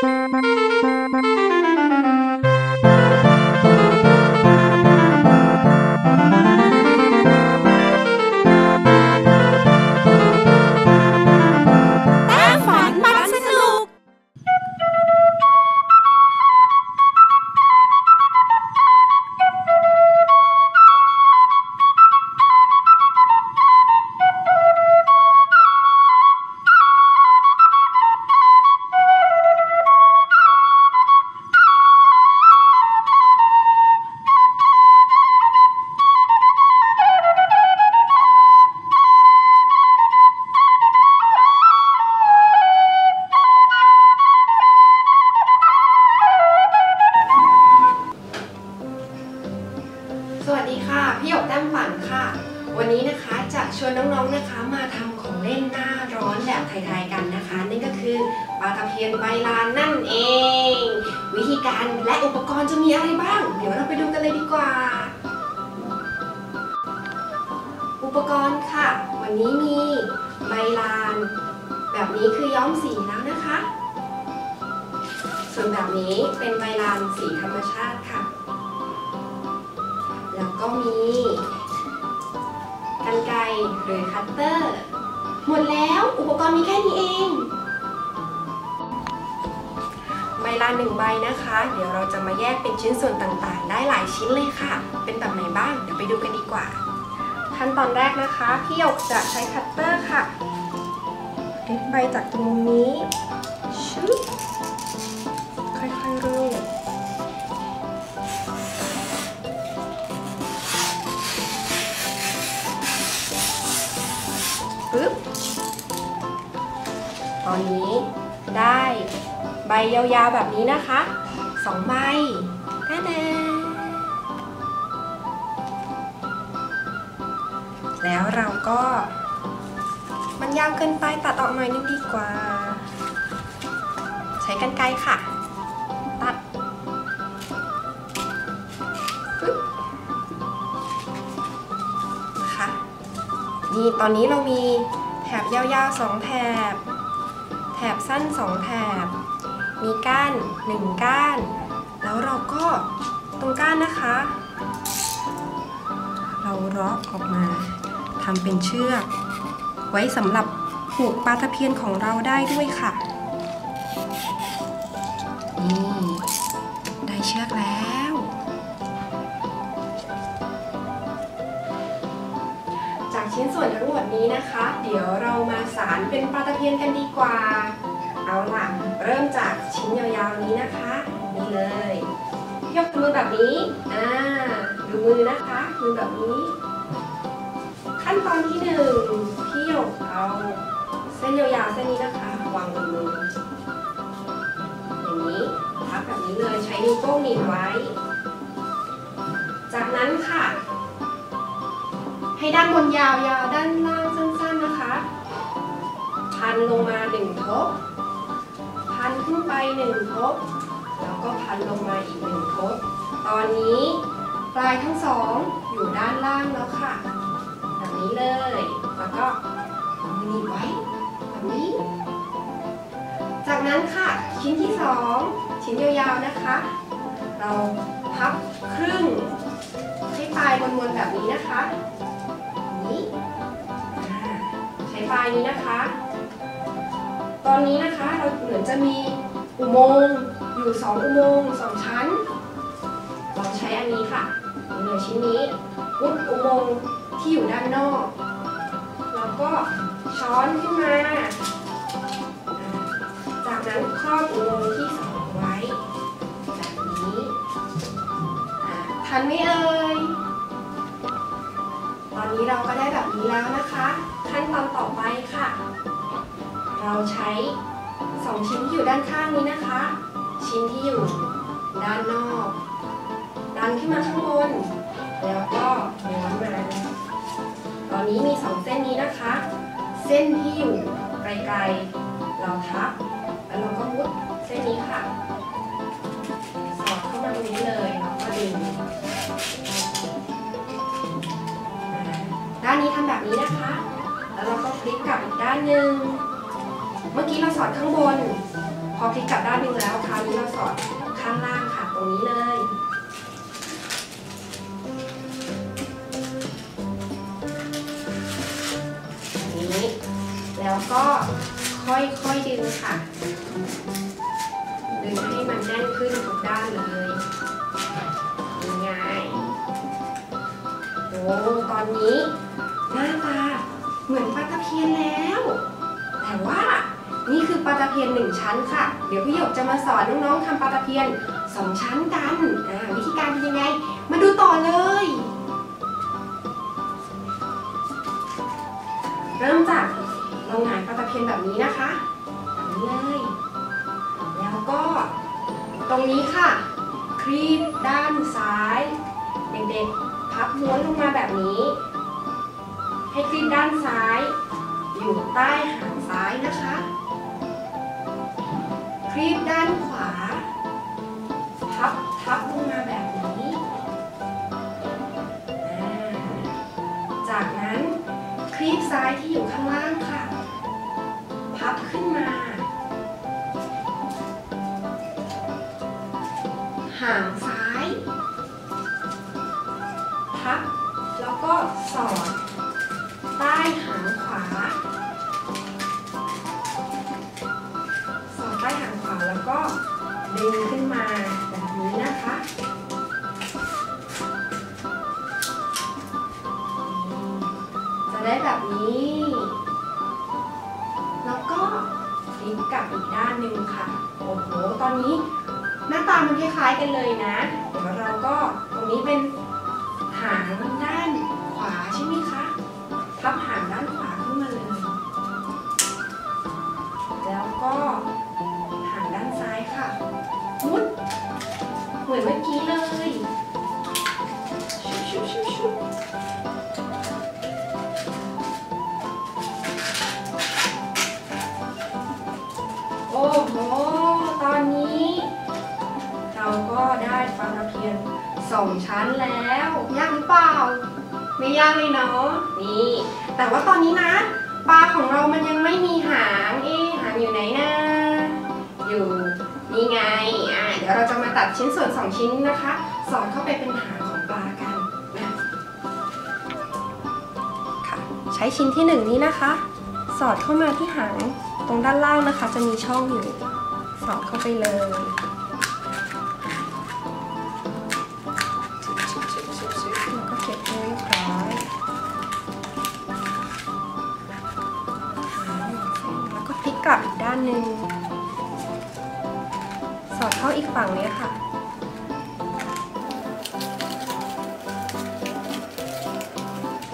ส ปลาตะเพียนใบลานนั่นเอง วิธีการและอุปกรณ์จะมีอะไรบ้าง เดี๋ยวเราไปดูกันเลยดีกว่า อุปกรณ์ค่ะ วันนี้มีใบลาน แบบนี้คือย้อมสีแล้วนะคะ ส่วนแบบนี้เป็นใบลานสีธรรมชาติค่ะ แล้วก็มีกันไกรหรือคัตเตอร์ หมดแล้วอุปกรณ์มีแค่นี้เอง ลาหนึ่งใบนะคะ เดี๋ยวเราจะมาแยกเป็นชิ้นส่วนต่างๆ ได้หลายชิ้นเลยค่ะ เป็นแบบไหนบ้าง เดี๋ยวไปดูกันดีกว่า ขั้นตอนแรกนะคะ พี่หยกจะใช้คัตเตอร์ค่ะริบใบจากตรงนี้ชึบค่อยๆรูดปึ๊บตอนนี้ ได้ใบยาวๆแบบนี้นะคะสองใบแน่ๆแล้วเราก็ มันยาวเกินไปตัดออกหน่อยนึงดีกว่า ใช้กันไกรค่ะ ตัดปึ๊บนะคะนี่ตอนนี้เรามีแถบยาวๆ2แถบ แถบสั้น 2 แถบ มีก้าน 1 ก้าน แล้วเราก็ตรงก้านนะคะ เราเลาะออกมาทำเป็นเชือก ไว้สำหรับผูกปลาตะเพียนของเราได้ด้วยค่ะนี่ได้เชือกแล้ว ชิ้นส่วนทั้งหมดนี้นะคะ เดี๋ยวเรามาสารเป็นปลาตะเพียนกันดีกว่า เอาล่ะ เริ่มจากชิ้นยาวๆนี้นะคะนี่เลย ยกมือแบบนี้อ่าดูมือนะคะมือแบบนี้ ขั้นตอนที่หนึ่งพี่หยกเอาเส้นยาวๆเส้นนี้นะคะ วางบนมืออย่างนี้พับแบบนี้เลยใช้นิ้วโป้งหนีบไว้ จากนั้นค่ะ ให้ด้านบนยาวยาวด้านล่างสั้นๆนะคะ พันลงมาหนึ่งทบ พันขึ้นไปหนึ่งทบ แล้วก็พันลงมาอีกหนึ่งทบ ตอนนี้ปลายทั้งสองอยู่ด้านล่างแล้วค่ะ แบบนี้เลย แล้วก็มือนีบไว้แบบนี้ จากนั้นค่ะชิ้นที่สองชิ้นยาวๆนะคะ เราพับครึ่งให้ปลายมนๆแบบนี้นะคะ นี้ใช้ปลายนี้นะคะ ตอนนี้นะคะเราเหมือนจะมีอุโมงค์อยู่สองอุโมงค์สองชั้น เราใช้อันนี้ค่ะนี่เลยชิ้นนี้อุดอุโมงค์ที่อยู่ด้านนอก แล้วก็ช้อนขึ้นมา จากนั้นครอบอุโมงค์ที่สองไว้แบบนี้ทันไหมเอ่ย อนนี้เราก็ได้แบบนี้แล้วนะคะ ขั้นตอนต่อไปค่ะ เราใช้สองชิ้นที่อยู่ด้านข้างนี้นะคะ ชิ้นที่อยู่ด้านนอกดันขึ้นมาข้างบน แล้วก็ม้วนมาตอนนี้มีสองเส้นนี้นะคะ เส้นที่อยู่ไกลๆเราทับแล้วเราก็มุดเส้นนี้ค่ะ นนี้ทำแบบนี้นะคะ แล้วเราก็พลิกกลับอีกด้านหนึ่งเมื่อกี้เราสอดข้างบน พอพลิกกลับด้านหนึ่งแล้วคราวนี้เราสอดข้างล่างค่ะตรงนี้เลยนี้แล้วก็ค่อยๆดึงค่ะ ดึงให้มันแน่นขึ้นทุกด้านเลยยังไงโอ้ตอนนี้ น้าตาเหมือนปลาตะเพียนแล้ว แต่ว่านี่คือปลาตะเพียนหนึ่งชั้นค่ะ เดี๋ยวพี่หยกจะมาสอนน้องๆทำปลาตะเพียนสองชั้นกันวิธีการเป็นยังไง มาดูต่อเลย เริ่มจากเราหงายปลาตะเพียนแบบนี้นะคะแบบนี้เลย แล้วก็ตรงนี้ค่ะ ครีบด้านซ้าย เด็กๆพับม้วนลงมาแบบนี้ ให้ครีบด้านซ้าย อยู่ใต้หางซ้ายนะคะครีบด้านขวา พับทับลงมาแบบนี้ จากนั้นครีบซ้ายที่อยู่ข้างล่างค่ะ พับขึ้นมา หางซ้าย พับแล้วก็สอด ดึงขึ้นมาแบบนี้นะคะ จะได้แบบนี้ แล้วก็พลิกกลับอีกด้านหนึ่งค่ะ โอ้โห ตอนนี้หน้าตามันคล้ายๆกันเลยนะ เดี๋ยวเราก็ตรงนี้เป็นหาง ปลาตะเพียนสองชั้นแล้วยากหรือเปล่า ไม่ยากเลยเนาะนี่แต่ว่าตอนนี้นะปลาของเรามันยังไม่มีหางเอ๊ะหางอยู่ไหนนะอยู่นี่ไงอะเดี๋ยวเราจะมาตัดชิ้นส่วน2ชิ้นนะคะ สอดเข้าไปเป็นหางของปลากันนะค่ะใช้ชิ้นที่1นี้นะคะ สอดเข้ามาที่หางตรงด้านล่างนะคะ จะมีช่องอยู่สอดเข้าไปเลย หนึ่งสอดเข้าอีกฝั่งนี้ค่ะ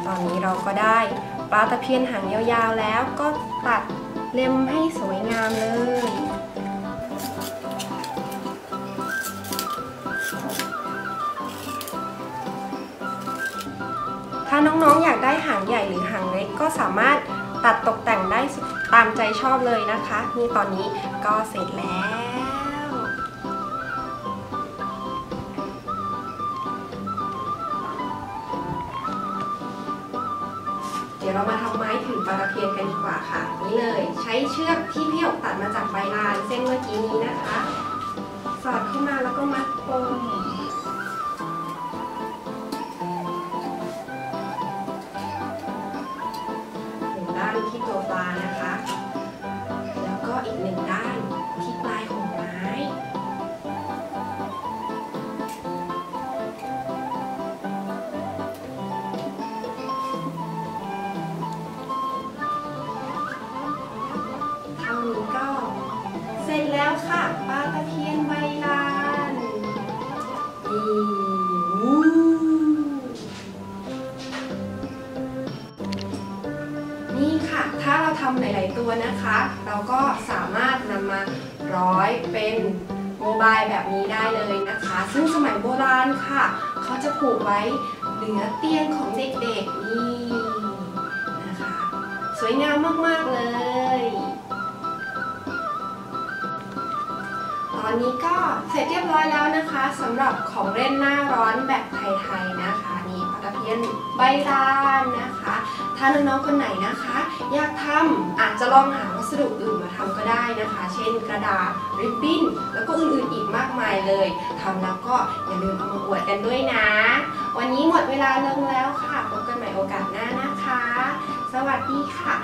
ตอนนี้เราก็ได้ปลาตะเพียนหางยาวๆแล้วก็ตัดเล็มให้สวยงามเลยถ้าน้องๆ อยากได้หางใหญ่หรือหางเล็กก็สามารถตัดตกแต่งได้ ตามใจชอบเลยนะคะ นี่ตอนนี้ก็เสร็จแล้วเดี๋ยวเรามาทำไม้ถือปลาตะเพียนกันดีกว่าค่ะ นี่เลยใช้เชือกที่พี่หยกตัดมาจากใบลานเส้นเมื่อกี้นี้นะคะ สอดเข้ามาแล้วก็มัดปมถึงด้านที่ตัวปลานะคะ เป็นโมบายแบบนี้ได้เลยนะคะ ซึ่งสมัยโบราณค่ะ เขาจะผูกไว้เหนือเตียงของเด็กๆนี่นะคะ สวยงามมากๆเลย ตอนนี้ก็เสร็จเรียบร้อยแล้วนะคะสำหรับของเล่นหน้าร้อนแบบไทยๆนะคะ นี่ปลาตะเพียนทียนใบลานนะคะ ถ้าน้องๆคนไหนนะคะ อยากทำอาจจะลองหาวัสดุอื่นมาทำก็ได้นะคะ เช่นกระดาษริบบิ้น แล้วก็อื่นๆอีกมากมายเลยทำแล้วก็อย่าลืมเอามาอวดกันด้วยนะ วันนี้หมดเวลาลงแล้วค่ะพบกันใหม่โอกาสหน้านะคะ สวัสดีค่ะ